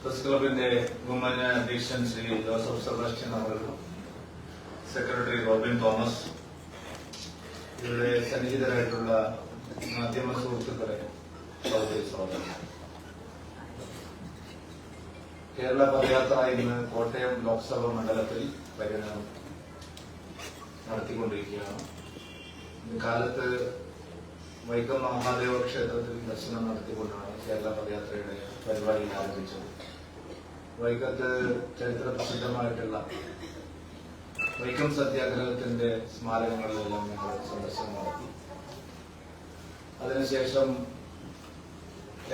Press ക്ലബിന്റെ ബഹുമാന്യ അധ്യക്ഷൻ ശ്രീ ജോസഫ് സെബാസ്റ്റ്യൻ അവർക്കും സെക്രട്ടറി റോബിൻ തോമസ്. ഇവിടെ സന്നിഹിതരായിട്ടുള്ള മാധ്യമ സുഹൃത്തുക്കളെ കേരള പദയാത്ര ഇന്ന് കോട്ടയം ലോക്സഭാ മണ്ഡലത്തിൽ പര്യടനം നടത്തിക്കൊണ്ടിരിക്കുകയാണ്. കാലത്ത് വൈക്കം മഹാദേവ ക്ഷേത്രത്തിൽ ദർശനം നടത്തിക്കൊണ്ടാണ് കേരള പദയാത്രയുടെ പരിപാടി ആരംഭിച്ചത്. വൈക്കത്ത് ചരിത്ര പ്രസിദ്ധമായിട്ടുള്ള വൈക്കം സത്യാഗ്രഹത്തിന്റെ സ്മാരകങ്ങളിലെല്ലാം ഞങ്ങൾ സന്ദർശനം നടത്തി. അതിനുശേഷം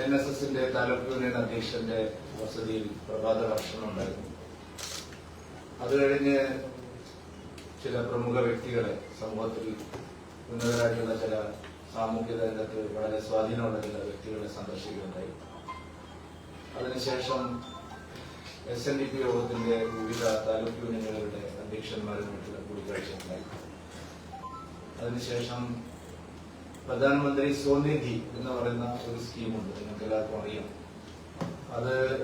എൻ എസ് എസിന്റെ താലൂക്ക് യൂണിയൻ അധ്യക്ഷന്റെ വസതിയിൽ പ്രഭാത ഭക്ഷണം ഉണ്ടായിരുന്നു. അത് കഴിഞ്ഞ് ചില പ്രമുഖ വ്യക്തികളെ സമൂഹത്തിൽ ഉന്നതരായിട്ടുള്ള ചില സാമൂഹ്യ രംഗത്ത് വളരെ സ്വാധീനമുള്ള ചില വ്യക്തികളെ സന്ദർശിക്കുകയുണ്ടായി. അതിനുശേഷം എസ് എൻ ഡി പി യോഗത്തിന്റെ വിവിധ താലൂക്ക് യൂണിയനുകളുടെ അധ്യക്ഷന്മാരുമായിട്ടുള്ള കൂടിക്കാഴ്ച ഉണ്ടായി അതിനുശേഷം പ്രധാനമന്ത്രി സ്വനിധി എന്ന് പറയുന്ന ഒരു സ്കീമുണ്ട് നിങ്ങൾക്ക് എല്ലാവർക്കും അറിയാം. അത്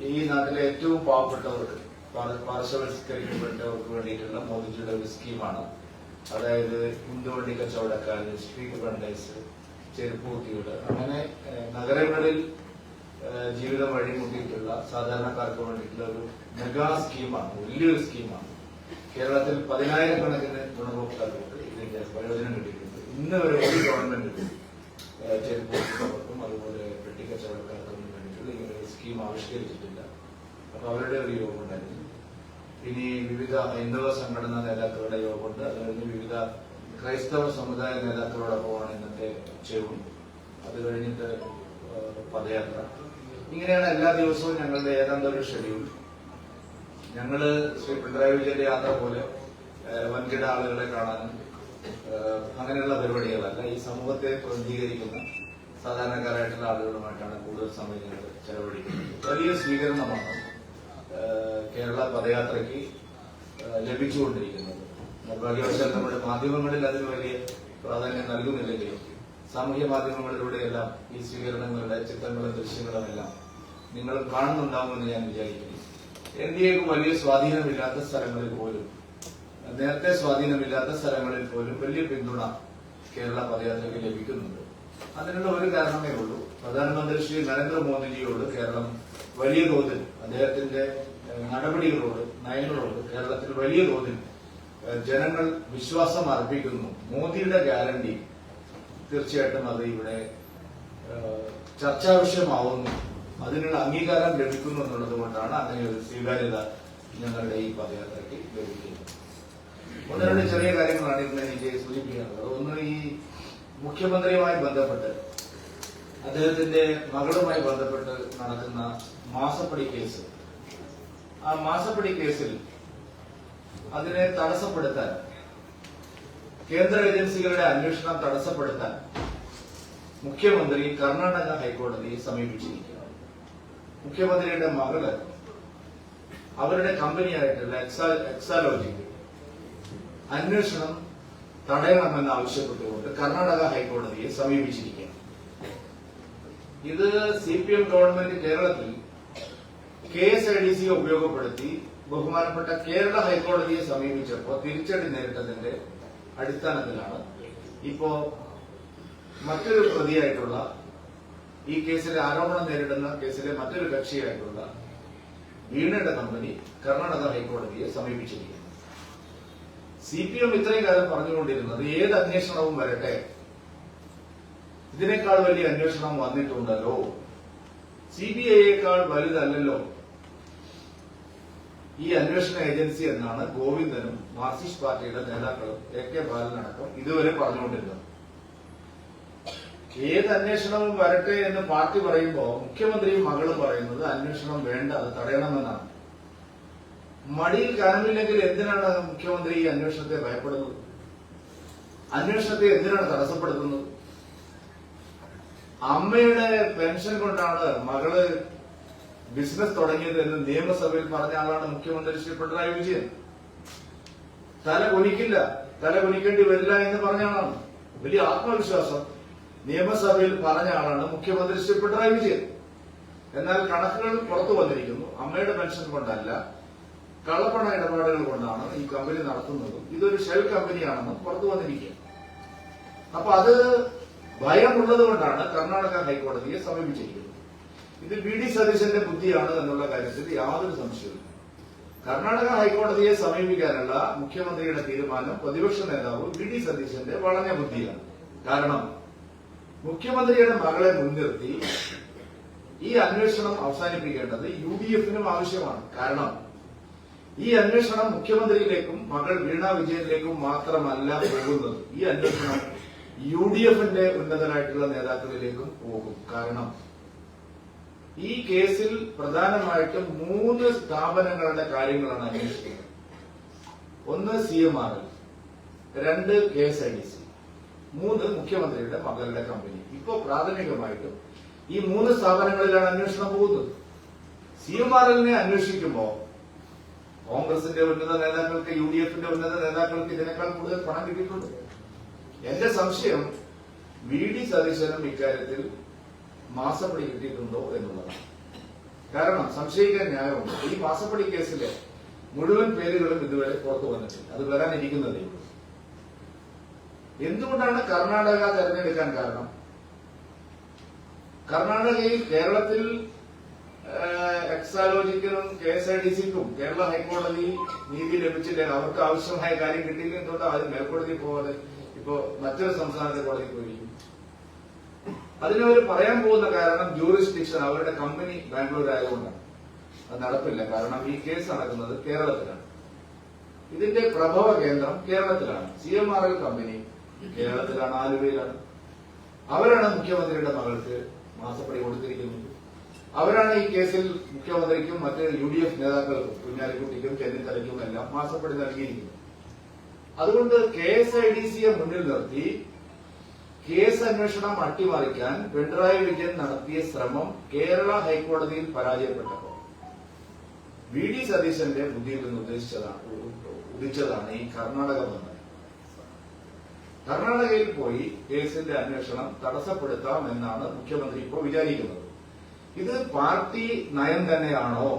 ഈ നാട്ടിലെ ഏറ്റവും പാവപ്പെട്ടവർക്ക് പാർ- പാർശ്വവൽക്കരിക്കപ്പെട്ടവർക്ക് വേണ്ടിയിട്ടുള്ള മോദിജിയുടെ ഒരു സ്കീമാണ്. അതായത് ഉന്തുവണ്ടി കച്ചവടക്കാര് സ്ട്രീറ്റ് വെണ്ടേഴ്സ് ചെരുപ്പൂത്തികൾ അങ്ങനെ നഗരങ്ങളിൽ ജീവിതം വഴിമുട്ടിയിട്ടുള്ള സാധാരണക്കാർക്ക് വേണ്ടിയിട്ടുള്ള ഒരു മെഗാ സ്കീമാണ് വലിയൊരു സ്കീമാണ്. കേരളത്തിൽ പതിനായിരക്കണക്കിന് ഗുണഭോക്താക്കൾക്ക് ഇതിന്റെ പ്രയോജനം കിട്ടിയിട്ടുണ്ട്. ഇന്ന് വരെ ഒരു ഗവൺമെന്റിലും ചെരുപ്പൂർക്കും അതുപോലെ പെട്ടിക്കച്ചവടക്കാർക്കും വേണ്ടിയിട്ടുള്ള ഇങ്ങനെ സ്കീം ആവിഷ്കരിച്ചിട്ടില്ല. അപ്പൊ അവരുടെ ഒരു യോഗം ഉണ്ടായിരുന്നു ഇനി വിവിധ ഹൈന്ദവ സംഘടനാ നേതാക്കളുടെ യോഗമുണ്ട്. അത് കഴിഞ്ഞ് വിവിധ ക്രൈസ്തവ സമുദായ നേതാക്കളോടൊപ്പമാണ് ഇന്നത്തെ ഉച്ചയും അത് കഴിഞ്ഞിട്ട് പദയാത്ര. ഇങ്ങനെയാണ് എല്ലാ ദിവസവും ഞങ്ങളുടെ ഏതാണ്ട് ഒരു ഷെഡ്യൂൾ ഞങ്ങൾ ശ്രീ പിണറായി വിജയന്റെ യാത്ര പോലെ വൻകിട ആളുകളെ കാണാനും അങ്ങനെയുള്ള പരിപാടികളല്ല. ഈ സമൂഹത്തെ പ്രതിനിധീകരിക്കുന്ന സാധാരണക്കാരായിട്ടുള്ള ആളുകളുമായിട്ടാണ് കൂടുതൽ സമയം ഞങ്ങൾ ചെലവഴിക്കുന്നത്. വലിയ സ്വീകരണമാണ്. കേരള പദയാത്രയ്ക്ക് ലഭിച്ചുകൊണ്ടിരിക്കുന്നത്. നിർഭാഗ്യവശാൽ നമ്മുടെ മാധ്യമങ്ങളിൽ അതിന് വലിയ പ്രാധാന്യം നൽകുന്നില്ലെങ്കിലും സാമൂഹ്യ മാധ്യമങ്ങളിലൂടെയെല്ലാം ഈ സ്വീകരണങ്ങളുടെ ചിത്രങ്ങളും ദൃശ്യങ്ങളും എല്ലാം നിങ്ങൾ കാണുന്നുണ്ടാകുമെന്ന് ഞാൻ വിചാരിക്കുന്നു. എൻ ഡി എക്ക് വലിയ സ്വാധീനമില്ലാത്ത സ്ഥലങ്ങളിൽ പോലും നേരത്തെ സ്വാധീനമില്ലാത്ത സ്ഥലങ്ങളിൽ പോലും വലിയ പിന്തുണ കേരള പദയാത്രയ്ക്ക് ലഭിക്കുന്നുണ്ട്. അതിനുള്ള ഒരു കാരണമേ ഉള്ളൂ. പ്രധാനമന്ത്രി ശ്രീ നരേന്ദ്രമോദിജിയോട് കേരളം വലിയ തോതിൽ അദ്ദേഹത്തിന്റെ നടപടികളോട് നയങ്ങളോട് കേരളത്തിൽ വലിയ തോതിൽ ജനങ്ങൾ വിശ്വാസം അർപ്പിക്കുന്നു. മോദിയുടെ ഗ്യാരണ്ടി തീർച്ചയായിട്ടും അത് ഇവിടെ ചർച്ചാവിഷയമാവുന്നു. ചർച്ചാ വിഷയമാവുന്നു അതിനുള്ള അംഗീകാരം ലഭിക്കുന്നു എന്നുള്ളത് കൊണ്ടാണ് അങ്ങനെ ഒരു സ്വീകാര്യത ഞങ്ങളുടെ ഈ പദയാത്രയ്ക്ക് ലഭിക്കുന്നത്. ഒന്ന് രണ്ട് ചെറിയ കാര്യങ്ങളാണ് ഇന്ന് എനിക്ക് സൂചിപ്പിക്കാനുള്ളത്. ഒന്ന് ഈ മുഖ്യമന്ത്രിയുമായി ബന്ധപ്പെട്ട് അദ്ദേഹത്തിന്റെ മകളുമായി ബന്ധപ്പെട്ട് നടക്കുന്ന മാസപ്പടി കേസ്. ആ മാസപ്പടി കേസിൽ അതിനെ തടസ്സപ്പെടുത്താൻ കേന്ദ്ര ഏജൻസികളുടെ അന്വേഷണം തടസ്സപ്പെടുത്താൻ മുഖ്യമന്ത്രി കർണാടക ഹൈക്കോടതിയെ സമീപിച്ചിരിക്കുകയാണ്. മുഖ്യമന്ത്രിയുടെ മകൾ അവരുടെ കമ്പനിയായിട്ടുള്ള എക്സാ എക്സാലോജിക്ക് അന്വേഷണം തടയണമെന്ന് ആവശ്യപ്പെട്ടുകൊണ്ട് കർണാടക ഹൈക്കോടതിയെ സമീപിച്ചിരിക്കുകയാണ്. ഇത് സി പി എം ഗവൺമെന്റ് കേരളത്തിൽ കെ എസ് ഐ ഡി സിയെ ഉപയോഗപ്പെടുത്തി ബഹുമാനപ്പെട്ട കേരള ഹൈക്കോടതിയെ സമീപിച്ചപ്പോൾ തിരിച്ചടി നേരിട്ടതിന്റെ അടിസ്ഥാനത്തിലാണ് ഇപ്പോ മറ്റൊരു പ്രതിയായിട്ടുള്ള ഈ കേസിലെ ആരോപണം നേരിടുന്ന കേസിലെ മറ്റൊരു കക്ഷിയായിട്ടുള്ള വീണയുടെ കമ്പനി കർണാടക ഹൈക്കോടതിയെ സമീപിച്ചിരിക്കുന്നു. സി പി എം ഇത്രയും കാലം പറഞ്ഞുകൊണ്ടിരുന്നത് ഏത് അന്വേഷണവും വരട്ടെ ഇതിനേക്കാൾ വലിയ അന്വേഷണം വന്നിട്ടുണ്ടല്ലോ. സി ബി ഐയേക്കാൾ വലുതല്ലല്ലോ. ഈ അന്വേഷണ ഏജൻസി എന്നാണ് ഗോവിന്ദനും മാർക്സിസ്റ്റ് പാർട്ടിയുടെ നേതാക്കളും എ കെ ബാലനടക്കം ഇതുവരെ പറഞ്ഞുകൊണ്ടിരുന്നത്. ഏത് അന്വേഷണവും വരട്ടെ എന്ന് പാർട്ടി പറയുമ്പോൾ മുഖ്യമന്ത്രിയും മകളും പറയുന്നത് അന്വേഷണം വേണ്ട അത് തടയണമെന്നാണ്. മടിയിൽ കനമില്ലെങ്കിൽ എന്തിനാണ് മുഖ്യമന്ത്രി ഈ അന്വേഷണത്തെ ഭയപ്പെടുന്നത്? അന്വേഷണത്തെ എന്തിനാണ് തടസ്സപ്പെടുത്തുന്നത്? അമ്മയുടെ പെൻഷൻ കൊണ്ടാണ് മകൾ ബിസിനസ് തുടങ്ങിയത് എന്ന് നിയമസഭയിൽ പറഞ്ഞ ആളാണ് മുഖ്യമന്ത്രി ശ്രീ പിണറായി വിജയൻ. തല കുനിക്കില്ല. തല കുനിക്കേണ്ടി വരില്ല എന്ന് പറഞ്ഞ ആളാണ്. വലിയ ആത്മവിശ്വാസം നിയമസഭയിൽ പറഞ്ഞ ആളാണ് മുഖ്യമന്ത്രി ശ്രീ പിണറായി വിജയൻ. എന്നാൽ കണക്കുകൾ പുറത്തു വന്നിരിക്കുന്നു. അമ്മയുടെ പെൻഷൻ കൊണ്ടല്ല കള്ളപ്പണ ഇടപാടുകൾ കൊണ്ടാണ് ഈ കമ്പനി നടത്തുന്നതും. ഇതൊരു ഷെൽ കമ്പനിയാണെന്നും പുറത്തു വന്നിരിക്കുക അപ്പൊ അത് ഭയമുള്ളത് കൊണ്ടാണ് കർണാടക ഹൈക്കോടതിയെ സമീപിച്ചിരിക്കുന്നത്. ഇത് വി ഡി സതീശന്റെ ബുദ്ധിയാണ് എന്നുള്ള കാര്യത്തിൽ യാതൊരു സംശയവും കർണാടക ഹൈക്കോടതിയെ സമീപിക്കാനുള്ള മുഖ്യമന്ത്രിയുടെ തീരുമാനം പ്രതിപക്ഷ നേതാവ് വി ഡി സതീശന്റെ വളഞ്ഞ ബുദ്ധിയാണ്. കാരണം മുഖ്യമന്ത്രിയുടെ മകളെ മുൻനിർത്തി ഈ അന്വേഷണം അവസാനിപ്പിക്കേണ്ടത് യു ഡി എഫിനും ആവശ്യമാണ്. കാരണം ഈ അന്വേഷണം മുഖ്യമന്ത്രിയിലേക്കും മകൾ വീണ വിജയനിലേക്കും മാത്രമല്ല പോകുന്നത്. ഈ അന്വേഷണം യു ഡി എഫിന്റെ ഉന്നതരായിട്ടുള്ള നേതാക്കളിലേക്കും പോകും. കാരണം ഈ കേസിൽ പ്രധാനമായിട്ടും മൂന്ന് സ്ഥാപനങ്ങളുടെ കാര്യങ്ങളാണ് അന്വേഷിക്കുന്നത്. ഒന്ന് സി എം ആർ എൽ രണ്ട് K S I D C മൂന്ന് മുഖ്യമന്ത്രിയുടെ മകളുടെ കമ്പനി ഇപ്പോ പ്രാഥമികമായിട്ടും ഈ മൂന്ന് സ്ഥാപനങ്ങളിലാണ് അന്വേഷണം പോകുന്നത്. സി എം ആർ എല്ലിനെ അന്വേഷിക്കുമ്പോ കോൺഗ്രസിന്റെ ഉന്നത നേതാക്കൾക്ക് യു ഡി എഫിന്റെ ഉന്നത നേതാക്കൾക്ക് ഇതിനേക്കാൾ കൂടുതൽ പണം കിട്ടിയിട്ടുണ്ട്. എന്റെ സംശയം വി ഡി സതീശനും ഇക്കാര്യത്തിൽ മാസപ്പടി കിട്ടിയിട്ടുണ്ടോ എന്നുള്ളതാണ്. കാരണം സംശയിക്കാൻ ന്യായമുണ്ട്. ഈ മാസപ്പടി കേസിലെ മുഴുവൻ പേരുകളും ഇതുവരെ പുറത്തു വന്നിട്ടില്ല. അത് വരാനിരിക്കുന്നതേ ഉള്ളൂ എന്തുകൊണ്ടാണ് കർണാടക തെരഞ്ഞെടുക്കാൻ കാരണം? കർണാടകയിൽ കേരളത്തിൽ എക്സാലോജിക്കലും കെ എസ് ഐ ഡി സിക്കും കേരള ഹൈക്കോടതി നീതി ലഭിച്ചില്ല? അവർക്ക് ആവശ്യമായ കാര്യം കിട്ടിയില്ല എന്തുകൊണ്ടാണ് അത് മേൽക്കോടതി പോകാതെ ഇപ്പോ മറ്റൊരു സംസ്ഥാനത്തെ കോടതി പോയിരിക്കും? അതിനവർ പറയാൻ പോകുന്ന കാരണം ജൂറിസ്ഡിക്ഷൻ അവരുടെ കമ്പനി ബാംഗ്ലൂർ ആയതുകൊണ്ടാണ് അത് നടപ്പില്ല. കാരണം ഈ കേസ് നടക്കുന്നത് കേരളത്തിലാണ്. ഇതിന്റെ പ്രഭവ കേന്ദ്രം കേരളത്തിലാണ്. C M R L company കേരളത്തിലാണ് ആലുവയിലാണ്. അവരാണ് മുഖ്യമന്ത്രിയുടെ മകൾക്ക് മാസപ്പടി കൊടുത്തിരിക്കുന്നത്. അവരാണ് ഈ കേസിൽ മുഖ്യമന്ത്രിക്കും മറ്റ് യു ഡി എഫ് നേതാക്കൾക്കും കുഞ്ഞാലിക്കുട്ടിക്കും ചെന്നിത്തലയ്ക്കും എല്ലാം മാസപ്പടി നൽകിയിരിക്കുന്നത്. അതുകൊണ്ട് കെ എസ് ഐ ഡി സിയെ മുന്നിൽ നിർത്തി കേസ് അന്വേഷണം അട്ടിമറിക്കാൻ പിണറായി വിജയൻ നടത്തിയ ശ്രമം കേരള ഹൈക്കോടതിയിൽ പരാജയപ്പെട്ടപ്പോൾ. വി ഡി സതീശന്റെ ബുദ്ധിയിൽ നിന്ന് ഉദ്ദേശിച്ചതാണ് ഉദിച്ചതാണ് ഈ കർണാടക ബന്ധം. കർണാടകയിൽ പോയി കേസിന്റെ അന്വേഷണം തടസ്സപ്പെടുത്താം എന്നാണ് മുഖ്യമന്ത്രി ഇപ്പോൾ വിചാരിക്കുന്നത്. ഇത് പാർട്ടി നയം തന്നെയാണോ?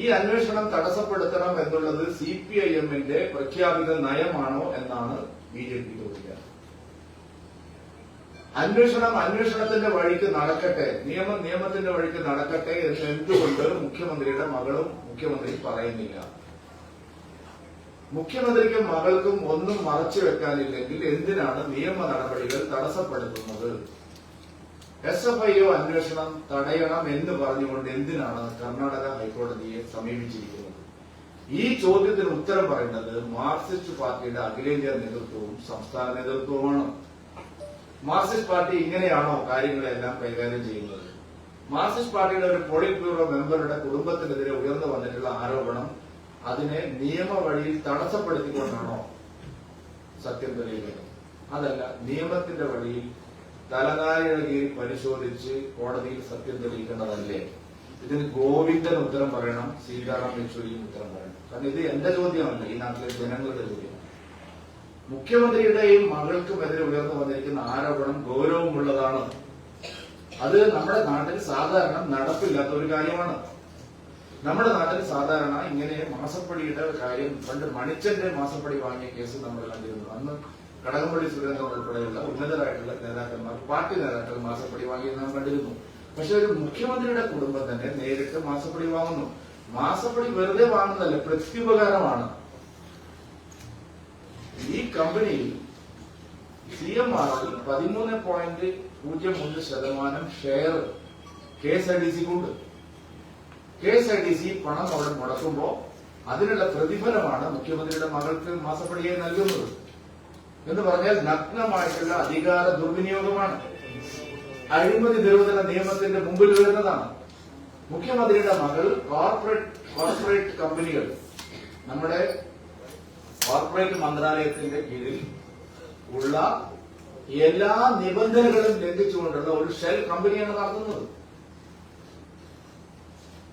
ഈ അന്വേഷണം തടസ്സപ്പെടുത്തണം എന്നുള്ളത് സി പി ഐ എമ്മിന്റെ പ്രഖ്യാപിത നയമാണോ എന്നാണ് ബി ജെ പി ചോദിക്കുക. അന്വേഷണം അന്വേഷണത്തിന്റെ വഴിക്ക് നടക്കട്ടെ നിയമം നിയമത്തിന്റെ വഴിക്ക് നടക്കട്ടെ എന്ന് എന്തുകൊണ്ട് മുഖ്യമന്ത്രിയുടെ മകളും മുഖ്യമന്ത്രി പറയുന്നില്ല? മുഖ്യമന്ത്രിക്കും മകൾക്കും ഒന്നും മറച്ചു വെക്കാനില്ലെങ്കിൽ എന്തിനാണ് നിയമ നടപടികൾ തടസ്സപ്പെടുത്തുന്നത്? എസ് എഫ് ഐ ഒ അന്വേഷണം തടയണം എന്ന് പറഞ്ഞുകൊണ്ട് എന്തിനാണ് കർണാടക ഹൈക്കോടതിയെ സമീപിച്ചിരിക്കുന്നത്? ഈ ചോദ്യത്തിന് ഉത്തരം പറയുന്നത് മാർക്സിസ്റ്റ് പാർട്ടിയുടെ അഖിലേന്ത്യാ നേതൃത്വവും സംസ്ഥാന നേതൃത്വവുമാണ്. മാർക്സിസ്റ്റ് പാർട്ടി ഇങ്ങനെയാണോ കാര്യങ്ങളെല്ലാം കൈകാര്യം ചെയ്യുന്നത്? മാർക്സിസ്റ്റ് പാർട്ടിയുടെ ഒരു പോളിറ്റ് ബ്യൂറോ മെമ്പറുടെ കുടുംബത്തിനെതിരെ ഉയർന്നു വന്നിട്ടുള്ള ആരോപണം അതിനെ നിയമവഴിയിൽ തടസ്സപ്പെടുത്തിക്കൊണ്ടാണോ സത്യം തെളിയിക്കുന്നത് അതല്ല നിയമത്തിന്റെ വഴിയിൽ തലനാരിഴകയിൽ പരിശോധിച്ച് കോടതിയിൽ സത്യം തെളിയിക്കേണ്ടതല്ലേ? ഇതിന് ഗോവിന്ദൻ ഉത്തരം പറയണം സീതാറാം യെച്ചൂരിയും ഉത്തരം പറയണം. കാരണം ഇത് എന്റെ ചോദ്യമല്ല ഈ നാട്ടിലെ ജനങ്ങളുടെ ചോദ്യമാണ് മുഖ്യമന്ത്രിയുടെയും മകൾക്കുമെതിരെ ഉയർന്നു വന്നിരിക്കുന്ന ആരോപണം ഗൗരവമുള്ളതാണ്. അത് നമ്മുടെ നാട്ടിൽ സാധാരണ നടപ്പില്ലാത്ത ഒരു കാര്യമാണ്. നമ്മുടെ നാട്ടിൽ സാധാരണ ഇങ്ങനെ മാസപ്പടിയുടെ കാര്യം പണ്ട് മണിച്ചന്റെ മാസപ്പടി വാങ്ങിയ കേസ് നമ്മൾ കണ്ടിരുന്നു അന്ന് കടകംപള്ളി സുരേന്ദ്രൻ ഉൾപ്പെടെയുള്ള ഉന്നതരായിട്ടുള്ള നേതാക്കന്മാർ പാർട്ടി നേതാക്കൾ മാസപ്പടി വാങ്ങിയെന്ന് നാം കണ്ടിരുന്നു. പക്ഷെ ഒരു മുഖ്യമന്ത്രിയുടെ കുടുംബം തന്നെ നേരിട്ട് മാസപ്പടി വാങ്ങുന്നു. മാസപ്പടി വെറുതെ വാങ്ങുന്നതല്ല പ്രത്യുപകാരമാണ്. ഈ കമ്പനിയിൽ സി എം ആറിൽ പതിമൂന്ന് പോയിന്റ് പൂജ്യം ഒന്ന് ശതമാനം share K S I D സിക്കുണ്ട് K S I D C പണം അവിടെ മുടക്കുമ്പോ അതിനുള്ള പ്രതിഫലമാണ് മുഖ്യമന്ത്രിയുടെ മകൾക്ക് മാസപ്പടിയായി നൽകുന്നത്. എന്ന് പറഞ്ഞാൽ നഗ്നമായിട്ടുള്ള അധികാര ദുർവിനിയോഗമാണ്. അഴിമതി നിരോധന നിയമത്തിന്റെ മുമ്പിൽ വരുന്നതാണ്. മുഖ്യമന്ത്രിയുടെ മകൾ കോർപ്പറേറ്റ് കോർപ്പറേറ്റ് കമ്പനികൾ നമ്മുടെ കോർപ്പറേറ്റ് മന്ത്രാലയത്തിന്റെ കീഴിൽ ഉള്ള എല്ലാ നിബന്ധനകളും ലംഘിച്ചുകൊണ്ടുള്ള ഒരു ഷെൽ കമ്പനിയാണ് നടത്തുന്നത്.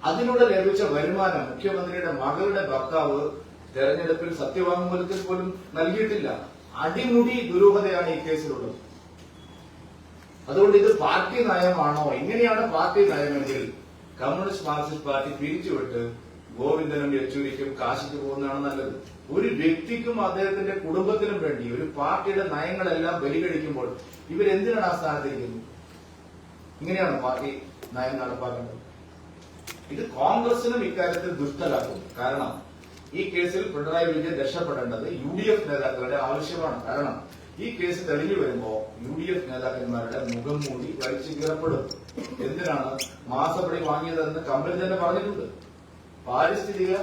അതിലൂടെ ലഭിച്ച വരുമാനം മുഖ്യമന്ത്രിയുടെ മകളുടെ ഭർത്താവ് തെരഞ്ഞെടുപ്പിൽ സത്യവാങ്മൂലത്തിൽ പോലും നൽകിയിട്ടില്ല. അടിമുടി ദുരൂഹതയാണ് ഈ കേസിലുള്ളത്. അതുകൊണ്ട് ഇത് പാർട്ടി നയമാണോ? ഇങ്ങനെയാണ് പാർട്ടി നയമെങ്കിൽ കമ്മ്യൂണിസ്റ്റ് മാർക്സിസ്റ്റ് പാർട്ടി പിരിച്ചുവിട്ട് ഗോവിന്ദനും യെച്ചൂരിക്കും കാശിക്ക് പോകുന്നതാണ് നല്ലത്. ഒരു വ്യക്തിക്കും അദ്ദേഹത്തിന്റെ കുടുംബത്തിനും വേണ്ടി ഒരു പാർട്ടിയുടെ നയങ്ങളെല്ലാം ബലികഴിക്കുമ്പോൾ ഇവരെന്തിനാണ് ആ സ്ഥാനത്തിരിക്കുന്നത്? ഇങ്ങനെയാണ് പാർട്ടി നയം നടപ്പാക്കേണ്ടത് ഇത് കോൺഗ്രസിനും ഇക്കാര്യത്തിൽ ദുഷ്ടലാക്കും കാരണം ഈ കേസിൽ പിണറായി വിജയൻ രക്ഷപ്പെടേണ്ടത് യു ഡി എഫ് നേതാക്കളുടെ ആവശ്യമാണ്. കാരണം ഈ കേസ് തെളിഞ്ഞു വരുമ്പോ യു ഡി എഫ് നേതാക്കന്മാരുടെ മുഖം മൂടി വലിച്ചു കീറപ്പെടും. എന്തിനാണ് മാസപ്പടി വാങ്ങിയതെന്ന് കമ്പനി തന്നെ പറഞ്ഞിട്ടുണ്ട്. പാരിസ്ഥിതിക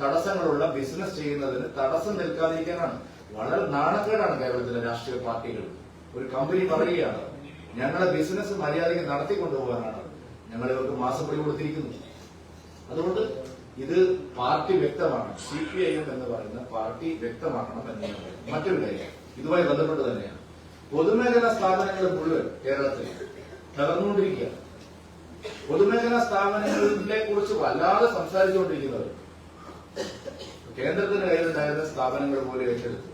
തടസ്സങ്ങളുള്ള ബിസിനസ് ചെയ്യുന്നതിന് തടസ്സം നിൽക്കാതിരിക്കാനാണ്. വളരെ നാണക്കേടാണ് കേരളത്തിലെ രാഷ്ട്രീയ പാർട്ടികൾ. ഒരു കമ്പനി പറയുകയാണ് ഞങ്ങളുടെ ബിസിനസ് മര്യാദയ്ക്ക് നടത്തിക്കൊണ്ടുപോകാനാണ് ഞങ്ങൾ ഇവർക്ക് മാസപ്പടി കൊടുത്തിരിക്കുന്നു അതുകൊണ്ട് ഇത് പാർട്ടി വ്യക്തമാണ് സി പി ഐ എം എന്ന് പറയുന്ന പാർട്ടി വ്യക്തമാക്കണം എന്ന് ഞാൻ പറയുന്നു. മറ്റൊരു കാര്യം ഇതുമായി ബന്ധപ്പെട്ട് തന്നെയാണ്. പൊതുമേഖലാ സ്ഥാപനങ്ങൾ മുഴുവൻ കേരളത്തിൽ തകർന്നുകൊണ്ടിരിക്കുകയാണ്. പൊതുമേഖലാ സ്ഥാപനങ്ങളെ കുറിച്ച് വല്ലാതെ സംസാരിച്ചുകൊണ്ടിരിക്കുന്നവർ കേന്ദ്രത്തിന്റെ കയ്യിലുണ്ടായിരുന്ന സ്ഥാപനങ്ങൾ പോലെ ഏറ്റെടുത്തു.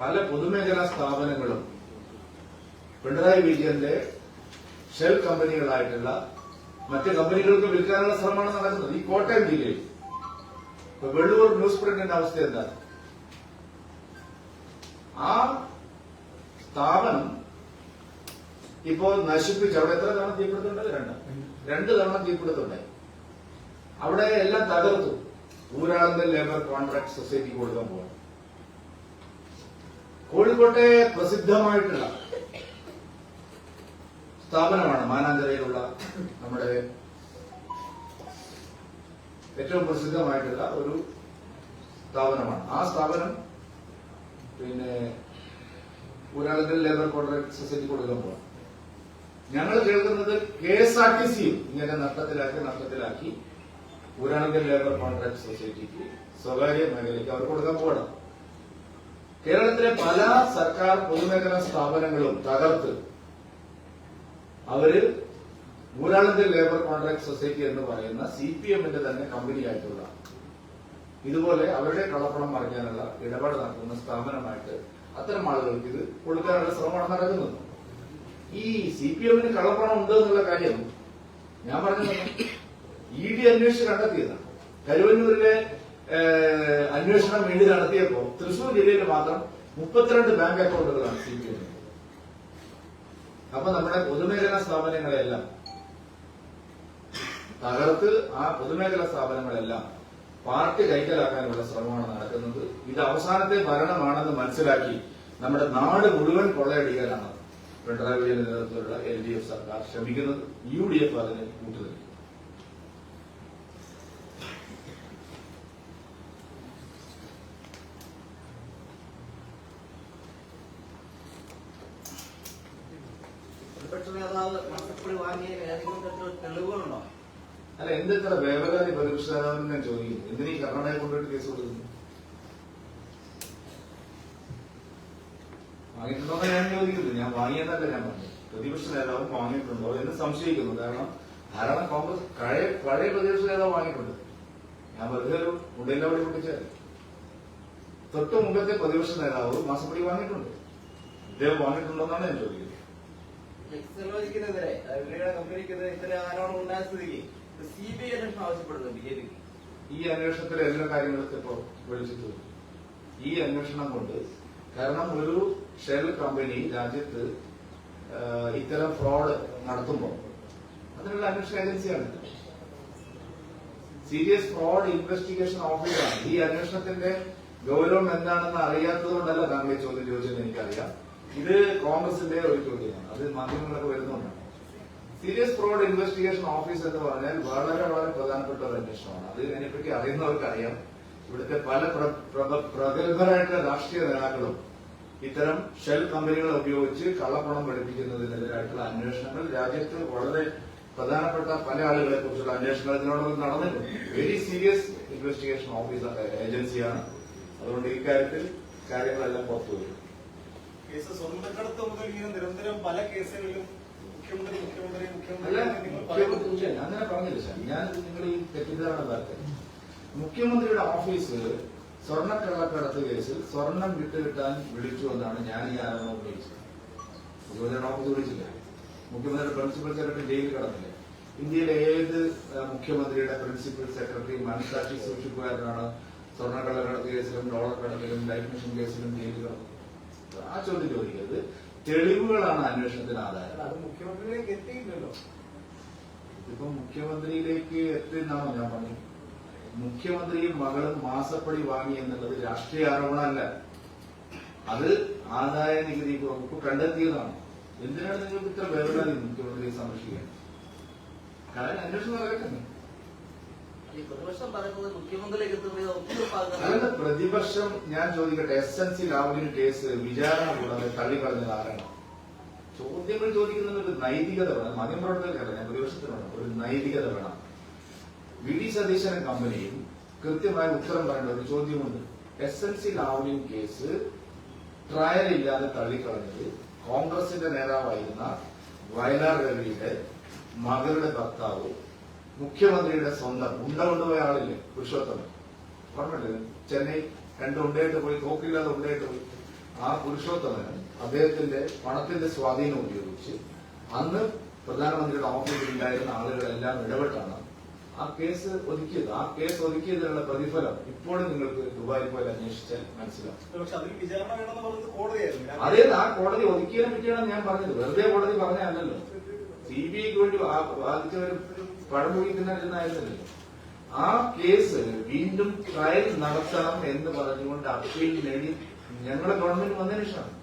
പല പൊതുമേഖലാ സ്ഥാപനങ്ങളും പിണറായി വിജയന്റെ ഷെൽ കമ്പനികളായിട്ടുള്ള മറ്റ് കമ്പനികൾക്ക് വിൽക്കാനുള്ള ശ്രമമാണ് നടക്കുന്നത്. ഈ കോട്ടയം ജില്ലയിൽ വെള്ളൂർ ന്യൂസ് പ്രിന്റിന്റെ അവസ്ഥ എന്താ ആ സ്ഥാപനം ഇപ്പോൾ നശിപ്പിച്ച് അവിടെ എത്ര തവണ തീപിടുത്തുണ്ട് രണ്ട്. രണ്ട് തവണ തീപിടുത്തുണ്ടായി അവിടെ എല്ലാം തകർത്തു. ഊരാളന്ത ലേബർ കോൺട്രാക്ട് സൊസൈറ്റി കൊടുക്കാൻ പോകണം കോഴിക്കോട്ടെ പ്രസിദ്ധമായിട്ടുള്ള സ്ഥാപനമാണ് മാനാഞ്ചിറയിലുള്ള നമ്മുടെ ഏറ്റവും പ്രസിദ്ധമായിട്ടുള്ള ഒരു സ്ഥാപനമാണ്. ആ സ്ഥാപനം പിന്നെ ഊരാളുങ്കൽ ലേബർ കോൺട്രാക്ട് സൊസൈറ്റി കൊടുക്കാൻ പോവാണ് ഞങ്ങൾ കേൾക്കുന്നത് കെ എസ് ആർ ടി സിയും ഇങ്ങനെ നഷ്ടത്തിലാക്കി നഷ്ടത്തിലാക്കി ഊരാളുങ്കൽ ലേബർ കോൺട്രാക്ട് സൊസൈറ്റിക്ക് സ്വകാര്യ മേഖലയ്ക്ക് അവർ കൊടുക്കാൻ പോകണം കേരളത്തിലെ പല സർക്കാർ പൊതുമേഖലാ സ്ഥാപനങ്ങളും തകർത്ത് അവർ ഊരാളുങ്കൽ ലേബർ കോൺട്രാക്ട് സൊസൈറ്റി എന്ന് പറയുന്ന സി പി എമ്മിന്റെ തന്നെ കമ്പനിയായിട്ടുള്ള ഇതുപോലെ അവരുടെ കള്ളപ്പണം മറിക്കാനുള്ള ഇടപാട് നടത്തുന്ന സ്ഥാപനമായിട്ട് അത്തരം ആളുകൾക്ക് ഇത് കൊടുക്കാനുള്ള ശ്രമമാണ് നടക്കുന്നത്. ഈ സി പി എമ്മിന് കള്ളപ്പണം ഉണ്ട് എന്നുള്ള കാര്യം ഞാൻ പറഞ്ഞത് ഇ ഡി അന്വേഷിച്ച് കണ്ടെത്തിയതാണ്. കരുവന്നൂരിലെ അന്വേഷണം വേണ്ടി നടത്തിയപ്പോൾ തൃശൂർ ജില്ലയിൽ മാത്രം മുപ്പത്തിരണ്ട് ബാങ്ക് അക്കൗണ്ടുകളാണ് സി പി എമ്മിന് അപ്പൊ നമ്മുടെ പൊതുമേഖലാ സ്ഥാപനങ്ങളെല്ലാം തകർത്ത് ആ പൊതുമേഖലാ സ്ഥാപനങ്ങളെല്ലാം പാർട്ടി കൈക്കലാക്കാനുള്ള ശ്രമമാണ് നടക്കുന്നത്. ഇത് അവസാനത്തെ ഭരണമാണെന്ന് മനസ്സിലാക്കി നമ്മുടെ നാട് മുഴുവൻ കൊള്ളയടിക്കാനാണ് പിണറായി വിജയന്റെ നേതൃത്വത്തിലുള്ള എൽ ഡി എഫ് സർക്കാർ ശ്രമിക്കുന്നത്. യു ഡി എഫ് അതിന് കൂട്ടുനിൽക്കും പ്രതിപക്ഷ നേതാവ് മാസപ്പടി വാങ്ങിയ ഏതെങ്കിലും തരത്തിലുള്ള തെളിവുകളുണ്ടോ അല്ല എന്തെത്ര വേവലാതി പ്രതിപക്ഷ നേതാവിന് ഞാൻ ചോദിക്കുന്നു എന്തിനീ കർണാടകയിൽ കൊണ്ടുപോയിട്ട് കേസ് കൊടുക്കുന്നു വാങ്ങിയിട്ടുണ്ടോ ഞാൻ ചോദിക്കുന്നു ഞാൻ വാങ്ങിയതല്ല ഞാൻ പറഞ്ഞു പ്രതിപക്ഷ നേതാവ് വാങ്ങിയിട്ടുണ്ടോ എന്ന് സംശയിക്കുന്നു. കാരണം ധാരാളം കോൺഗ്രസ് പഴയ പഴയ പ്രതിപക്ഷ നേതാവ് വാങ്ങിയിട്ടുണ്ട്. ഞാൻ വെറുതെ ഒരു ഉടലിന്റെ അവിടെ പൊട്ടിച്ചാൽ തൊട്ട് മുമ്പത്തെ പ്രതിപക്ഷ നേതാവ് മാസപ്പടി വാങ്ങിയിട്ടുണ്ട്. ഇദ്ദേഹം വാങ്ങിയിട്ടുണ്ടോ എന്നാണ് ഞാൻ ചോദിക്കുന്നത്. എക്സലോജിക്കെതിരെ കമ്പനിക്കെതിരെ ഉണ്ടായ സ്ഥിതിക്ക്. സി ബി ഐ ആവശ്യപ്പെടുന്നു ബി ജെ പിക്ക്. ഈ അന്വേഷണത്തിലെ എല്ലാ കാര്യങ്ങളൊക്കെ ഇപ്പോ വിളിച്ചിട്ട് വരും. ഈ അന്വേഷണം കൊണ്ട് കാരണം ഒരു ഷെൽ കമ്പനി രാജ്യത്ത് ഇത്തരം ഫ്രോഡ് നടത്തുമ്പോൾ അതിനുള്ള അന്വേഷണ ഏജൻസിയാണ്. സീരിയസ് ഫ്രോഡ് ഇൻവെസ്റ്റിഗേഷൻ ഓഫീസറാണ് ഈ അന്വേഷണത്തിന്റെ ഗൗരവം എന്താണെന്ന് അറിയാത്തത് കൊണ്ടല്ല താങ്കൾ ചോദ്യം ചോദിച്ചത് എനിക്കറിയാം. ഇത് കോൺഗ്രസിന്റെ ഒരു ചോദ്യമാണ്. അത് മാധ്യമങ്ങളൊക്കെ വരുന്നുണ്ടാണ് സീരിയസ് ഫ്രോഡ് ഇൻവെസ്റ്റിഗേഷൻ ഓഫീസ് എന്ന് പറഞ്ഞാൽ വളരെ വളരെ പ്രധാനപ്പെട്ട ഒരു അന്വേഷണമാണ്. അത് അതിനെപ്പറ്റി അറിയുന്നവർക്കറിയാം. ഇവിടുത്തെ പല പ്ര- പ്ര- പ്രഗത്ഭരായിട്ടുള്ള രാഷ്ട്രീയ നേതാക്കളും ഇത്തരം ഷെൽ കമ്പനികളെ ഉപയോഗിച്ച് കള്ളപ്പണം വെളുപ്പിക്കുന്നതിനെതിരായിട്ടുള്ള അന്വേഷണങ്ങൾ രാജ്യത്ത് വളരെ പ്രധാനപ്പെട്ട പല ആളുകളെ കുറിച്ചുള്ള അന്വേഷണങ്ങൾ ഇതിനോടൊപ്പം നടന്നിട്ടുണ്ട്. വെരി സീരിയസ് ഇൻവെസ്റ്റിഗേഷൻ ഓഫീസർ ഏജൻസിയാണ്. അതുകൊണ്ട് ഇക്കാര്യത്തിൽ കാര്യങ്ങളെല്ലാം പുറത്തു വരും. കേസ് സ്വർണക്കടത്ത് മുതൽ ഇങ്ങനെ നിരന്തരം പല കേസുകളിലും മുഖ്യമന്ത്രി മുഖ്യമന്ത്രി അങ്ങനെ പറഞ്ഞില്ല സാർ. ഞാൻ നിങ്ങൾ ഈ തെറ്റിദ്ധാരണ നടത്തി മുഖ്യമന്ത്രിയുടെ ഓഫീസ് സ്വർണക്കള്ളക്കടത്ത് കേസിൽ സ്വർണം വിട്ടുകിട്ടാൻ വിളിച്ചു എന്നാണ് ഞാൻ ഈ ആരോപണം ഉന്നയിച്ചത്. മുഖ്യമന്ത്രിയുടെ ഓഫീസ് വിളിച്ചില്ല. മുഖ്യമന്ത്രിയുടെ പ്രിൻസിപ്പൽ സെക്രട്ടറി ജയിലിൽ കടന്നില്ലേ. ഇന്ത്യയിലെ ഏത് മുഖ്യമന്ത്രിയുടെ പ്രിൻസിപ്പൽ സെക്രട്ടറി മനസാക്ഷി സൂക്ഷിപ്പുകാരനാണ് സ്വർണക്കള്ളക്കടത്ത് കേസിലും ഡോളർ കടത്തിലും ലൈഫ് മിഷൻ കേസിലും ജയിലിൽ കടന്നത്? ആ ചോദ്യം ചോദിക്കരുത്. തെളിവുകളാണ് അന്വേഷണത്തിന് ആധാരം. അത് മുഖ്യമന്ത്രിയിലേക്ക് എത്തിയില്ലല്ലോ. ഇപ്പൊ മുഖ്യമന്ത്രിയിലേക്ക് എത്തുന്നാണോ ഞാൻ പറഞ്ഞത്? മുഖ്യമന്ത്രിയും മകളും മാസപ്പടി വാങ്ങി എന്നുള്ളത് രാഷ്ട്രീയ ആരോപണമല്ല. അത് ആദായ നികുതി വകുപ്പ് കണ്ടെത്തിയതാണ്. എന്തിനാണ് നിങ്ങൾക്ക് ഇത്ര വേവലാതി മുഖ്യമന്ത്രിയെ സംരക്ഷിക്കാൻ? കാരണം അന്വേഷണം നടക്കട്ടെ. ഈ പ്രതിപക്ഷം ഞാൻ ചോദിക്കട്ടെ? എസ് എൻ സി ലാവലിന് കേസ് വിചാരണ കൂടാതെ തള്ളിക്കളഞ്ഞത് ആരാണ്? ചോദ്യങ്ങൾ ചോദിക്കുന്നതിന് ഒരു നൈതികത വേണം. മാധ്യമപ്രവർത്തകർക്കല്ല ഞാൻ പ്രതിപക്ഷത്തിനാണ് ഒരു നൈതികത വേണം. വി ഡി സതീശന കമ്പനിയും കൃത്യമായ ഉത്തരം പറയേണ്ട ഒരു ചോദ്യമുണ്ട്. S N C Lavalin case trial ഇല്ലാതെ തള്ളിക്കളഞ്ഞത് കോൺഗ്രസിന്റെ നേതാവായിരുന്ന വയലാർ രവിയുടെ മകളുടെ ഭർത്താവ് മുഖ്യമന്ത്രിയുടെ സ്വന്തം ഉണ്ട കൊണ്ടുപോയ ആളില്ലേ പുരുഷോത്തമൻ? ഓർമ്മയില്ലേ ചെന്നൈ രണ്ട് ഉണ്ടായിട്ട് പോയി തോക്കില്ലാതെ ഉണ്ടായിട്ട് പോയി. ആ പുരുഷോത്തമന് അദ്ദേഹത്തിന്റെ പണത്തിന്റെ സ്വാധീനം ഉപയോഗിച്ച് അന്ന് പ്രധാനമന്ത്രിയുടെ ഓഫീസിൽ ഉണ്ടായിരുന്ന ആളുകളെല്ലാം ഇടപെട്ടാണ് ആ കേസ് ഒതുക്കിയത്. ആ കേസ് ഒതുക്കിയതിനുള്ള പ്രതിഫലം ഇപ്പോഴും നിങ്ങൾക്ക് ദുബായി പോയി അന്വേഷിച്ചാൽ കോടതിയായിരുന്നു. അതേ ആ കോടതി ഒതുക്കിയതിനെ പറ്റിയാണ് ഞാൻ പറഞ്ഞത്. വെറുതെ കോടതി പറഞ്ഞതല്ലല്ലോ. സി ബി ഐക്ക് വേണ്ടി വാ- പഴമൊഴി തിന്നായിരുന്നല്ലോ ആ കേസ് വീണ്ടും ട്രയൽ നടത്തണം എന്ന് പറഞ്ഞുകൊണ്ട് അപ്പീൽ നേടി. ഞങ്ങളുടെ ഗവൺമെന്റ് വന്നതിന് ശേഷമാണ്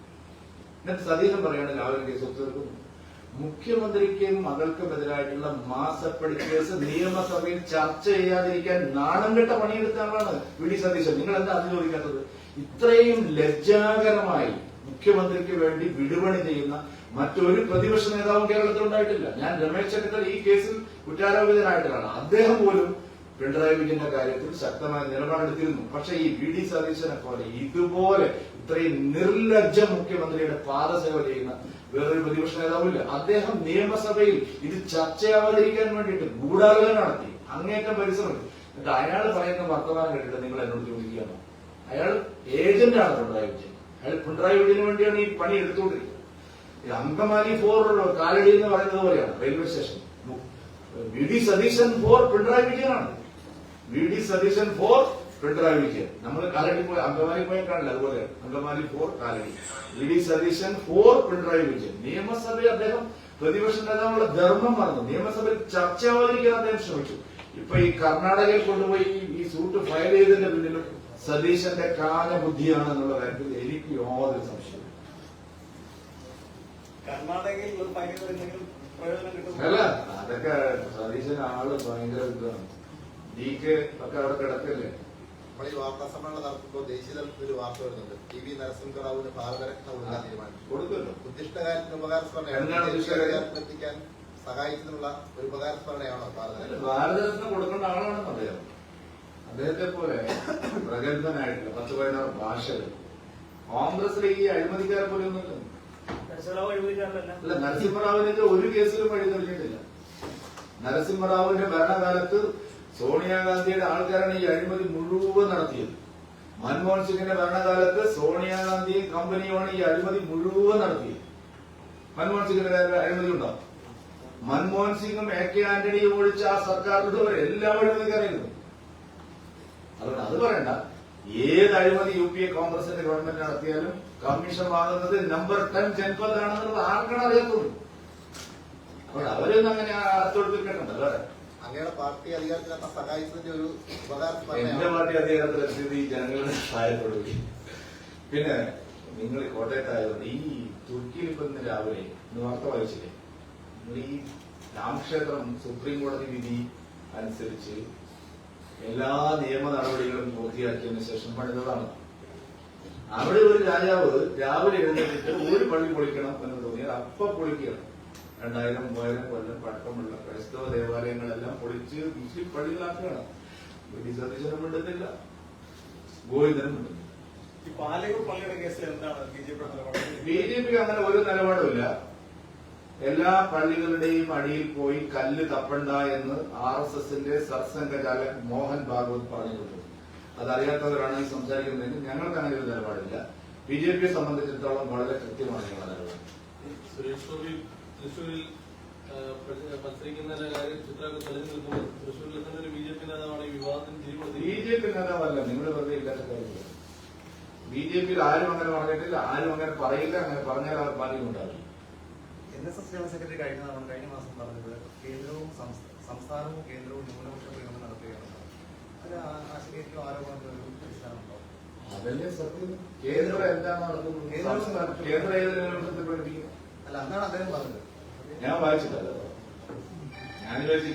എന്നിട്ട് സതീശൻ പറയാണ് ഒരു കേസ് ഒത്തുതീർക്കുന്നു മുഖ്യമന്ത്രിക്കും മകൾക്കുമെതിരായിട്ടുള്ള മാസപ്പടി കേസ് നിയമസഭയിൽ ചർച്ച ചെയ്യാതിരിക്കാൻ നാണം കെട്ട പണിയെടുത്ത ആളാണ് വി. ഡി. സതീശൻ. നിങ്ങൾ എന്താ അത് ചോദിക്കാത്തത്? ഇത്രയും ലജ്ജാകരമായി മുഖ്യമന്ത്രിക്ക് വേണ്ടി വിടുപണി ചെയ്യുന്ന മറ്റൊരു പ്രതിപക്ഷ നേതാവും കേരളത്തിൽ ഉണ്ടായിട്ടില്ല. ഞാൻ രമേശ് ചെന്നിത്തല ഈ കേസിൽ കുറ്റാരോപിതനായിട്ടാണ്. അദ്ദേഹം പോലും പിണറായി വിജയന്റെ കാര്യത്തിൽ ശക്തമായ നിലപാടെടുത്തിരുന്നു. പക്ഷേ ഈ വി ഡി സതീശനെ പോലെ ഇതുപോലെ ഇത്രയും നിർലജ്ജ മുഖ്യമന്ത്രിയുടെ പാദസേവ ചെയ്യുന്ന വേറൊരു പ്രതിപക്ഷ നേതാവില്ല അദ്ദേഹം നിയമസഭയിൽ ഇത് ചർച്ചയാവാതിരിക്കാൻ വേണ്ടിയിട്ട് ഗൂഢാലോചന നടത്തി. അങ്ങേറ്റം പരിശ്രമിച്ചു. എന്നിട്ട് അയാൾ പറയുന്ന വർത്തമാനം കേട്ടിട്ട് നിങ്ങൾ എന്നോട് ചോദിക്കുകയാണോ. അയാൾ ഏജന്റാണ് പിണറായി വിജയൻ. അയാൾ പിണറായി വിജയന് വേണ്ടിയാണ് ഈ പണി എടുത്തുകൊണ്ടിരിക്കുന്നത്. അങ്കമാലി ഫോർ കാലടി എന്ന് പറയുന്നത് പോലെയാണ് railway station. V D Satheesan for Pinarayi വിജയനാണ്. V D Satheesan for Pinarayi Vijayan. നമ്മൾ കാലടി പോയി അങ്കമാലി പോയി കാണില്ല അതുപോലെ Angamaly for Kalady. V D Satheesan for Pinarayi Vijayan. നിയമസഭയിൽ അദ്ദേഹം പ്രതിപക്ഷ നേതാവുള്ള ധർമ്മം മറന്നു. നിയമസഭയിൽ ചർച്ചയാവാതിരിക്കാൻ അദ്ദേഹം ശ്രമിച്ചു. ഇപ്പൊ ഈ കർണാടകയിൽ കൊണ്ടുപോയി ഈ- സൂട്ട് ഫയൽ ചെയ്തതിന്റെ പിന്നിലും സതീശന്റെ കാല ബുദ്ധിയാണ് എന്നുള്ള കാര്യത്തിൽ എനിക്ക് യാതൊരു സംശയം കർണാടകയിൽ ഒരു ഭയങ്കര എന്തെങ്കിലും പ്രയോജനം കിട്ടും അല്ല അതൊക്കെ സതീശൻ ആൾ ഭയങ്കര ഇതാണ്. ഡി കെ ഒക്കെ അവിടെ കിടക്കല്ലേ? നമ്മൾ ഈ വാർത്താ സമ്മേളനം നടത്തുമ്പോൾ ദേശീയ തലത്തിൽ ഒരു വാർത്ത വരുന്നുണ്ട്. ടി വി നരസിംഹറാവുവിന് ഭാരതരത്ന കൊടുക്കാൻ തീരുമാനം. കൊടുക്കുമല്ലോ. ഉദ്ദിഷ്ടകാര്യത്തിന് ഉപകാരസ്മരണയാണ്? എത്തിക്കാൻ സഹായിച്ചതിനുള്ള ഒരു ഉപകാരസ്മരണയാണോ ഭാരതരത്ന? ഭാരതരത്ന കൊടുക്കേണ്ട ആളാണെന്ന് അദ്ദേഹം അദ്ദേഹത്തെ പോലെ പ്രഗത്ഭനായിട്ടുള്ള പത്ത് പതിനാറ് ഭാഷകൾ. കോൺഗ്രസിലെ ഈ അഴിമതിക്കാരെ പോലെ ഒന്നുമില്ല അല്ല നരസിംഹറാവുവിന്റെ ഒരു കേസിലും വഴി തെളിഞ്ഞിട്ടില്ല. നരസിംഹറാവുവിന്റെ ഭരണകാലത്ത് സോണിയാഗാന്ധിയുടെ ആൾക്കാരാണ് ഈ അഴിമതി മുഴുവൻ നടത്തിയത്. മൻമോഹൻ സിംഗിന്റെ ഭരണകാലത്ത് സോണിയാഗാന്ധി കമ്പനിയുമാണ് ഈ അഴിമതി മുഴുവൻ നടത്തിയത്. മൻമോഹൻ സിംഗിന്റെ അഴിമതി ഉണ്ടാവും മൻമോഹൻ സിംഗും എ കെ ആന്റണിയും ഒഴിച്ച ആ സർക്കാരിന്റെ വരെ എല്ലാ അഴിമതിക്ക് അറിയുന്നു അതുകൊണ്ട് അത് പറയണ്ട. ഏത് അഴിമതി യു പി എ കോൺഗ്രസിന്റെ ഗവൺമെന്റ് നടത്തിയാലും കമ്മീഷൻ വാങ്ങുന്നത് നമ്പർ ടെൻ ജൻപദാണെന്നുള്ളത് ആർക്കാണ് അറിയത്തുള്ളൂ? അപ്പോൾ അവരൊന്നും അങ്ങനെ അത്തൊടുത്തിട്ടുണ്ട് വേറെ അങ്ങയുടെ പാർട്ടി അധികാരത്തിലെത്താൻ സഹായിച്ചതിന്റെ ഒരു എന്റെ പാർട്ടി അധികാരത്തിലെത്തിയത് ഈ ജനങ്ങളുടെ സഹായത്തോടുകൂടി പിന്നെ നിങ്ങൾ കോട്ടയത്തായതുകൊണ്ട് ഈ തുർക്കിയിൽ ഇപ്പൊ ഇന്ന് രാവിലെ ഇന്ന് വാർത്ത വായിച്ചില്ലേ? നിങ്ങൾ ഈ രാമക്ഷേത്രം സുപ്രീം കോടതി വിധി അനുസരിച്ച് എല്ലാ നിയമ നടപടികളും പൂർത്തിയാക്കിയതിനു ശേഷം പണിതതാണ് അവിടെ ഒരു രാജാവ് രാവിലെ എഴുന്നേറ്റിട്ട് ഒരു പള്ളി പൊളിക്കണം എന്ന് തോന്നിയാൽ അപ്പ പൊളിക്കണം രണ്ടായിരം മൂവായിരം കൊല്ലം പഴക്കമുള്ള ക്രൈസ്തവ ദേവാലയങ്ങളെല്ലാം പൊളിച്ച് മുസ്ലിം പള്ളികളാക്കുകയാണ്. വി സതീശനും മിണ്ടുന്നില്ല ഗോവിന്ദനും മിണ്ടുന്നില്ല B J P B J പിക്ക് അങ്ങനെ ഒരു നിലപാടുമില്ല എല്ലാ പള്ളികളുടെയും അടിയിൽ പോയി കല്ല് തപ്പണ്ട എന്ന് ആർ എസ് എസിന്റെ സർസംഘചാലക് മോഹൻ ഭാഗവത് പറഞ്ഞിട്ടുണ്ട്. അതറിയാത്തവരാണ് ഈ സംസാരിക്കുന്നതെങ്കിൽ ഞങ്ങൾക്ക് അങ്ങനെ ഒരു നിലപാടില്ല. ബി ജെ പിയെ സംബന്ധിച്ചിടത്തോളം വളരെ കൃത്യമാണ് ഞങ്ങളുടെ നിലപാട്. സുരേഷ് ഗോപി മത്സരിക്കുന്ന തൃശ്ശൂരിൽ ഒരു ബി ജെ പി നേതാവാണ് ഈ വിവാദത്തിന് ബി ജെ പി നേതാവല്ല നിങ്ങൾ വെറുതെ ഇല്ലാത്ത കാര്യമില്ല. ബി ജെ പിയിൽ ആരും അങ്ങനെ പറഞ്ഞിട്ടില്ല ആരും അങ്ങനെ പറയില്ല അങ്ങനെ പറഞ്ഞാൽ അവർ ബാധ്യതയുണ്ടാവില്ല N S S general secretary കഴിഞ്ഞ തവണ കഴിഞ്ഞ മാസം പറഞ്ഞത് കേന്ദ്രവും സംസ്ഥ- സംസ്ഥാനവും കേന്ദ്രവും ന്യൂനപക്ഷ പ്രയോഗം നടത്തുകയാണ്. അത് ഒരു അതല്ലേ സത്യം. കേന്ദ്രം കേന്ദ്രം- ഏത് അല്ല അന്നാണ് അദ്ദേഹം പറഞ്ഞത്. ഞാൻ വായിച്ചിട്ടല്ല. ഞാൻ വിചാരിച്ചു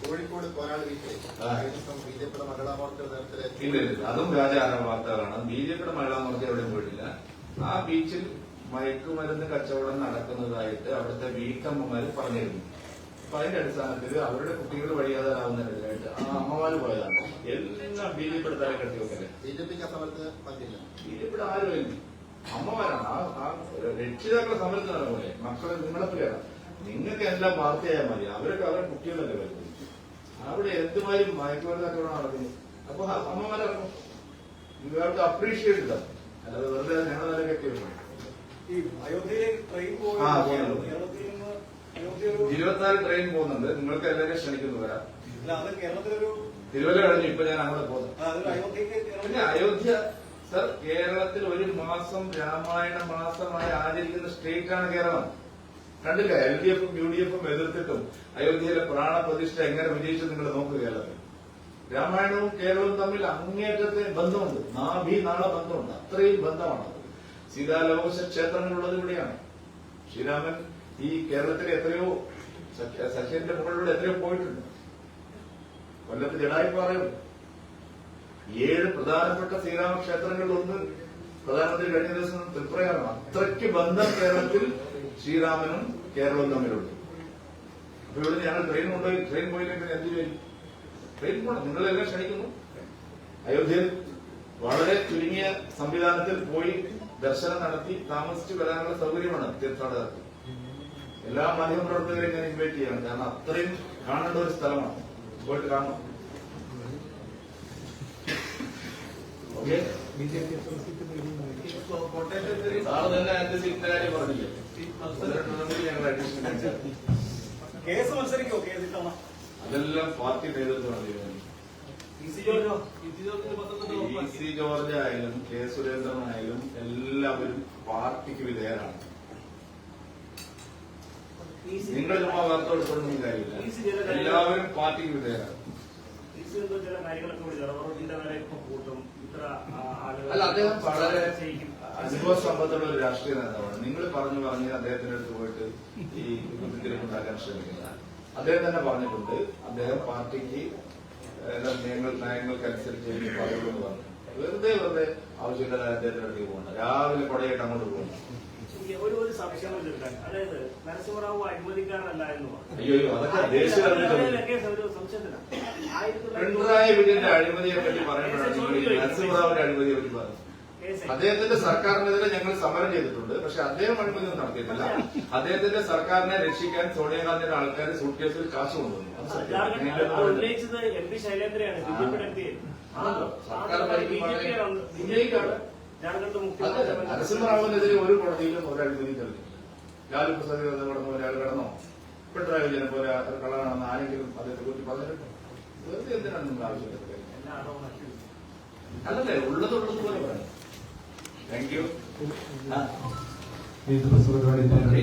കോഴിക്കോട് ദിവസം ബി ജെ പിയുടെ മഹിളാ മോർച്ച അതും വ്യാജാര വാർത്തകളാണ് ബി ജെ പിയുടെ മഹിളാ മോർച്ച എവിടെയും പോയിട്ടില്ല. ആ ബീച്ചിൽ മയക്കുമരുന്ന് കച്ചവടം നടക്കുന്നതായിട്ട് അവിടുത്തെ വീട്ടമ്മമാര് പറഞ്ഞിരുന്നു. അപ്പൊ അതിന്റെ അടിസ്ഥാനത്തിൽ അവരുടെ കുട്ടികൾ വഴിയാതാവുന്നതിനായിട്ട് ആ അമ്മമാര് പോയതാണ്. എല്ലാം ബി ജെ പിയുടെ തല കെട്ടി വെക്കല്ലേ ബി ജെ പിക്ക് ആ സമരത്തിന് പങ്കില്ല ബി ജെ പിയുടെ ആരും ഇല്ല. അമ്മമാരാണ്. ആ രക്ഷിതാക്കളെ സമരത്തിനാണ് പോലെ മക്കളെ നിങ്ങളെ പോലെയാണ് നിങ്ങൾക്ക് എല്ലാം വാർത്തയായാൽ മതി. അവരൊക്കെ അവരുടെ കുട്ടികളല്ലേ വരുന്നത്. അവിടെ എന്തുമായും മയക്കുമരുന്ന് കച്ചവടം നടക്കുന്നു? അപ്പൊ അമ്മമാരാണ് യു ഹാവ് ടു അപ്രീഷിയേറ്റ് ഇല്ല. അല്ലാതെ വെറുതെ ഈ അയോധ്യയിലേക്ക് ട്രെയിൻ ആ, പോകുന്നു. കേരളത്തിൽ നിന്ന് അയോധ്യ ഇരുപത്തിനാല് ട്രെയിൻ പോകുന്നുണ്ട്. നിങ്ങൾക്ക് എല്ലാവരെയും ക്ഷണിക്കുന്നു വരാം. അല്ല അത് കേരളത്തിലൊരു തിരുവല്ല കഴിഞ്ഞു ഇപ്പൊ ഞാൻ അങ്ങോട്ട് പോകുന്നു. ആ, അതൊരു അയോധ്യക്ക് പിന്നെ അയോധ്യ സർ കേരളത്തിൽ ഒരു മാസം രാമായണ മാസമായി ആചരിക്കുന്ന സ്റ്റേറ്റ് ആണ് കേരളം. കണ്ടില്ല? എൽ ഡി എഫും യു ഡി എഫും എതിർത്തിട്ടും അയോധ്യയിലെ പ്രാണപ്രതിഷ്ഠ എങ്ങനെ വിജയിച്ചു നിങ്ങൾ നോക്കുക കേരളത്തിൽ. രാമായണവും കേരളവും തമ്മിൽ അങ്ങേറ്റത്തെ ബന്ധമുണ്ട്. നാഭി നാള ബന്ധമുണ്ട്. അത്രയും ബന്ധമാണ് സീതാലോകശ ക്ഷേത്രങ്ങളുള്ളത് ഇവിടെയാണ്. ശ്രീരാമൻ ഈ കേരളത്തിലെ എത്രയോ സഖ്യ- സഖ്യന്റെ മുകളിലൂടെ എത്രയോ പോയിട്ടുണ്ട്. കൊല്ലത്ത് ജഡായിപ്പാറയുണ്ട് ഏഴ് പ്രധാനപ്പെട്ട ശ്രീരാമ ക്ഷേത്രങ്ങളിൽ ഒന്ന് പ്രധാനമന്ത്രി കഴിഞ്ഞ ദിവസം തൃപ്രയാണ്. അത്രയ്ക്ക് ബന്ധം കേരളത്തിൽ ശ്രീരാമനും കേരളവും തമ്മിലുണ്ട്. അപ്പൊ ഇവിടെ ഞങ്ങൾ ട്രെയിൻ കൊണ്ടുപോയി ട്രെയിൻ പോയില്ലെങ്കിൽ എന്ത് ചെയ്യും? ട്രെയിൻ പോകണം നിങ്ങളെല്ലാം ക്ഷണിക്കുന്നു. അയോധ്യയിൽ വളരെ ചുരുങ്ങിയ സംവിധാനത്തിൽ പോയി ദർശനം നടത്തി താമസിച്ച് വരാനുള്ള സൗകര്യമാണ് തീർത്ഥാടകർക്ക്. എല്ലാ മാധ്യമ പ്രവർത്തകരെയും ഞാൻ ഇൻവൈറ്റ് ചെയ്യണം. കാരണം അത്രയും കാണേണ്ട ഒരു സ്ഥലമാണ്. പോയിട്ട് കാണണം. ഓക്കെ? കോട്ടയത്തെ സാറ് തന്നെ എന്റെ സീറ്റിന്റെ കാര്യം പറഞ്ഞില്ലേ? മത്സരമുണ്ടെങ്കിൽ ഞങ്ങൾ അഡീഷണൽ ഉണ്ടാക്കി. കേസ് മത്സരിക്കോ? കേസ് ഇത്തവണ? അതെല്ലാം പാർട്ടി ഇ സി ജോർജോ ആയാലും കെ സുരേന്ദ്രൻ ആയാലും എല്ലാവരും പാർട്ടിക്ക് വിധേയരാണ്. നിങ്ങൾ ചുമ്മാ വാർത്ത കാര്യമില്ല. എല്ലാവരും പാർട്ടിക്ക് വിധേയരാണ്. അല്ല അദ്ദേഹം വളരെ അനുഭവസമ്പത്തുള്ള അനുഭവ സമ്പത്തുള്ള ഒരു രാഷ്ട്രീയ നേതാവാണ്. നിങ്ങൾ പറഞ്ഞു പറഞ്ഞ് അദ്ദേഹത്തിന്റെ അടുത്ത് പോയിട്ട് ഈ ഉണ്ടാക്കാൻ ശ്രമിക്കുന്ന അദ്ദേഹം തന്നെ പറഞ്ഞിട്ടുണ്ട്. അദ്ദേഹം പാർട്ടിക്ക് നിയമങ്ങൾ നയങ്ങൾക്കനുസരിച്ച് പറയുമെന്ന് പറഞ്ഞു. വെറുതെ വെറുതെ ആവശ്യമില്ലാതെ അദ്ദേഹത്തിന്റെ അടുത്തേക്ക് പോകണ്ട രാവിലെ കൊടയായിട്ട് അങ്ങോട്ട് പോകണം ഒരു ഒരു സംശയം അതായത് നരസിംഹറാവു അഴിമതിക്കാരനല്ല എന്ന് പിണറായി വിജയന്റെ അഴിമതിയെ പറ്റി പറയുമ്പോഴാണ് നരസിംഹറാവിന്റെ അഴിമതിയെ പറ്റി പറയുന്നത്. അദ്ദേഹത്തിന്റെ സർക്കാരിനെതിരെ ഞങ്ങൾ സമരം ചെയ്തിട്ടുണ്ട്. പക്ഷെ അദ്ദേഹം അഴിമതിയൊന്നും നടത്തിയിട്ടില്ല. അദ്ദേഹത്തിന്റെ സർക്കാരിനെ രക്ഷിക്കാൻ സോണിയാഗാന്ധിയുടെ ആൾക്കാർ സൂട്ട് കേസിൽ കാശ് കൊണ്ടുവന്നു. സർക്കാർ നരസിംഹറാവുവിനെതിരെ ഒരു കോടതിയിലും ഒരാൾ വിധി തെളിഞ്ഞില്ല ലാലു പ്രസാദ് കടന്നു ഒരാൾ കടന്നോ? പിണറായി വിജയനെ പോലെ അത്ര കള്ളനാണെന്ന് ആരെങ്കിലും അദ്ദേഹത്തെ കുറിച്ച് പറഞ്ഞിട്ടുണ്ടോ? വെറുതെ എന്തിനാണ് നിങ്ങൾ ആവശ്യപ്പെട്ടത്? അല്ലല്ലേ? ഉള്ളതുള്ളതുപോലെ പോലെ പറയാം താങ്ക് യു ഏത് ബസ് പരിപാടി